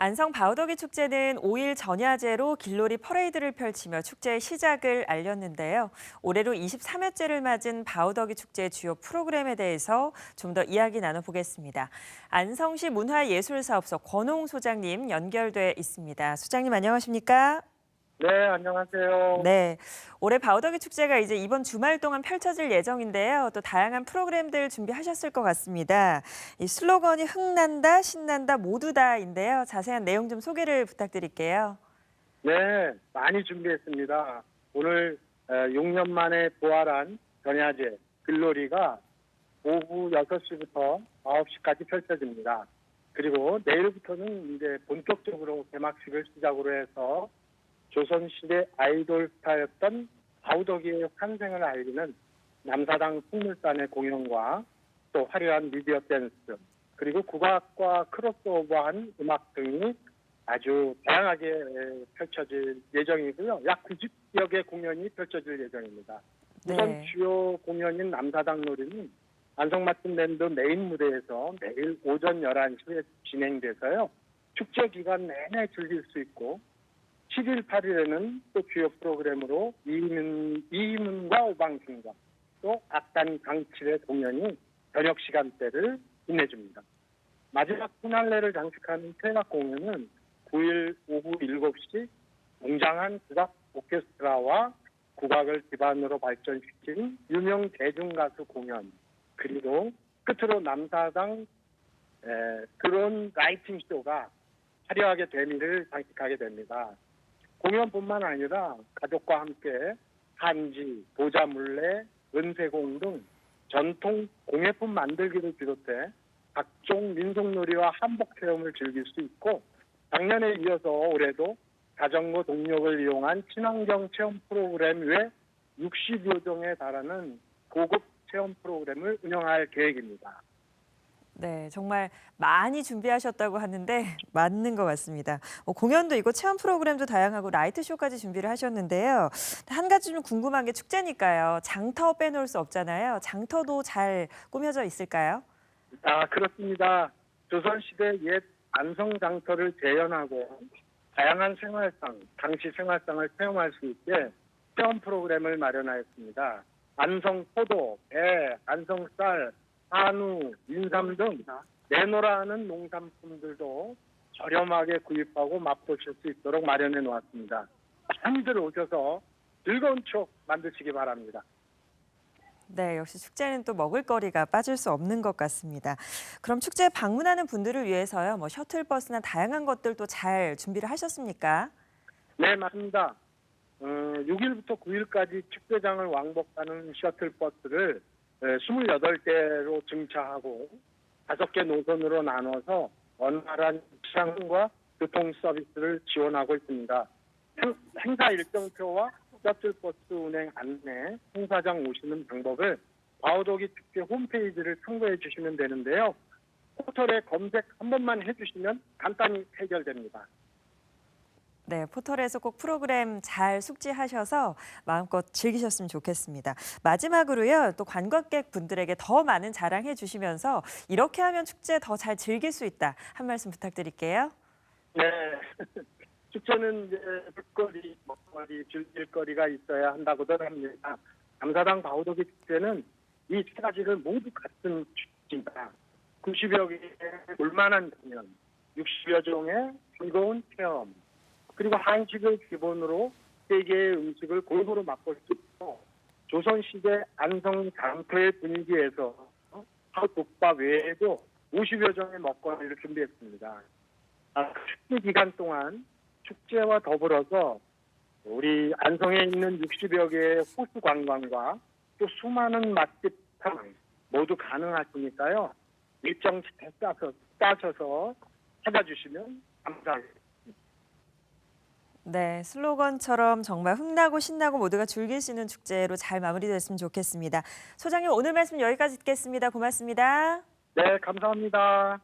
안성 바우더기 축제는 5일 전야제로 길놀이 퍼레이드를 펼치며 축제의 시작을 알렸는데요. 올해로 23회째를 맞은 바우더기 축제의 주요 프로그램에 대해서 좀 더 이야기 나눠보겠습니다. 안성시 문화예술사업소 권홍 소장님 연결돼 있습니다. 소장님 안녕하십니까? 네, 안녕하세요. 네, 올해 바우더기 축제가 이제 이번 주말 동안 펼쳐질 예정인데요. 또 다양한 프로그램들 준비하셨을 것 같습니다. 이 슬로건이 흥난다, 신난다, 모두 다인데요. 자세한 내용 좀 소개를 부탁드릴게요. 네, 많이 준비했습니다. 오늘 6년 만에 부활한 전야제 글로리가 오후 6시부터 9시까지 펼쳐집니다. 그리고 내일부터는 이제 본격적으로 개막식을 시작으로 해서 조선시대 아이돌 스타였던 바우덕이의 환생을 알리는 남사당 풍물단의 공연과 또 화려한 미디어 댄스 그리고 국악과 크로스오버한 음악 등이 아주 다양하게 펼쳐질 예정이고요. 약 90여 개 공연이 펼쳐질 예정입니다. 우선 네. 주요 공연인 남사당 놀이는 안성맞춤 밴드 메인 무대에서 매일 오전 11시에 진행돼서요. 축제 기간 내내 즐길 수 있고 7일, 8일에는 또 주요 프로그램으로 이문, 이문과 오방승과 또 악단 강칠의 공연이 저녁 시간대를 빛내줍니다. 마지막 피날레를 장식하는 퇴각 공연은 9일 오후 7시 웅장한 국악 오케스트라와 국악을 기반으로 발전시킨 유명 대중가수 공연 그리고 끝으로 남사당 에, 드론 라이팅 쇼가 화려하게 대미를 장식하게 됩니다. 공연뿐만 아니라 가족과 함께 한지, 보자물레, 은세공 등 전통 공예품 만들기를 비롯해 각종 민속놀이와 한복 체험을 즐길 수 있고 작년에 이어서 올해도 자전거 동력을 이용한 친환경 체험 프로그램 외 60여 종에 달하는 고급 체험 프로그램을 운영할 계획입니다. 네, 정말 많이 준비하셨다고 하는데 맞는 것 같습니다. 뭐 공연도 있고 체험 프로그램도 다양하고 라이트 쇼까지 준비를 하셨는데요. 한 가지 좀 궁금한 게 축제니까요. 장터 빼놓을 수 없잖아요. 장터도 잘 꾸며져 있을까요? 아 그렇습니다. 조선시대 옛 안성장터를 재현하고 다양한 생활상, 당시 생활상을 체험할 수 있게 체험 프로그램을 마련하였습니다. 안성 포도, 배, 안성 쌀, 한우, 인삼 등 내노라하는 농산품들도 저렴하게 구입하고 맛보실 수 있도록 마련해 놓았습니다. 많이들 오셔서 즐거운 추억 만드시기 바랍니다. 네, 역시 축제는 또 먹을거리가 빠질 수 없는 것 같습니다. 그럼 축제에 방문하는 분들을 위해서요, 뭐 셔틀버스나 다양한 것들도 잘 준비를 하셨습니까? 네, 맞습니다. 어, 6일부터 9일까지 축제장을 왕복하는 셔틀버스를 28대로 증차하고 5개 노선으로 나눠서 원활한 시장과 교통 서비스를 지원하고 있습니다. 행- 행사 일정표와 셔틀버스 운행 안내, 행사장 오시는 방법을 바우더기 축제 홈페이지를 참고해 주시면 되는데요. 포털에 검색 한 번만 해주시면 간단히 해결됩니다. 네, 포털에서 꼭 프로그램 잘 숙지하셔서 마음껏 즐기셨으면 좋겠습니다. 마지막으로요, 또 관광객 분들에게 더 많은 자랑해 주시면서 이렇게 하면 축제 더 잘 즐길 수 있다 한 말씀 부탁드릴게요. 네. 축제는 이제 볼거리, 먹거리, 즐길거리가 있어야 한다고들 합니다. 남사당 바우더기 축제는 이 세 가지를 모두 같은 축제입니다. 90여 개의 볼만한 공연, 60여 종의 즐거운 체험, 그리고 한식을 기본으로 세계의 음식을 골고루 맛볼 수 있고 조선시대 안성 장터의 분위기에서 한국밥 외에도 50여 종의 먹거리를 준비했습니다. 아, 축제 기간 동안 축제와 더불어서 우리 안성에 있는 60여 개의 호수 관광과 또 수많은 맛집 탐 모두 가능하시니까요. 일정 잘 짜서, 짜셔서 찾아주시면 감사하겠습니다. 네, 슬로건처럼 정말 흥나고 신나고 모두가 즐길 수 있는 축제로 잘 마무리됐으면 좋겠습니다. 소장님 오늘 말씀 여기까지 듣겠습니다. 고맙습니다. 네, 감사합니다.